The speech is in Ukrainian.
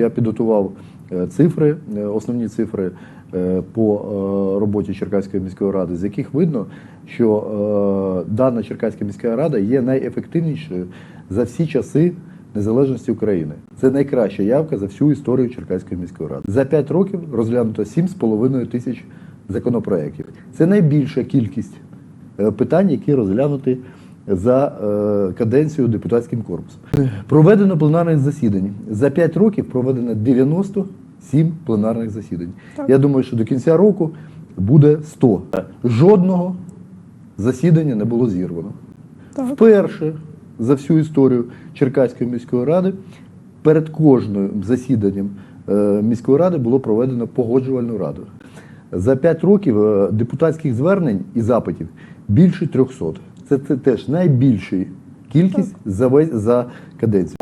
Я підготував е, цифри, е, основні цифри е, по роботі Черкаської міської ради, з яких видно, що дана Черкаська міська рада є найефективнішою за всі часи незалежності України. Це найкраща явка за всю історію Черкаської міської ради. За 5 років розглянуто 7,5 тисяч законопроєктів. Це найбільша кількість питань, які розглянуті за е, каденцію депутатським корпусом. Проведено пленарних засідань. За 5 років проведено 97 пленарних засідань. Я думаю, що до кінця року буде 100. Жодного засідання не було зірвано. Так. Вперше за всю історію Черкаської міської ради перед кожним засіданням е, міської ради було проведено погоджувальну раду. За 5 років е, депутатських звернень і запитів більше 300. Це, це теж найбільша кількість за, весь- за каденцію.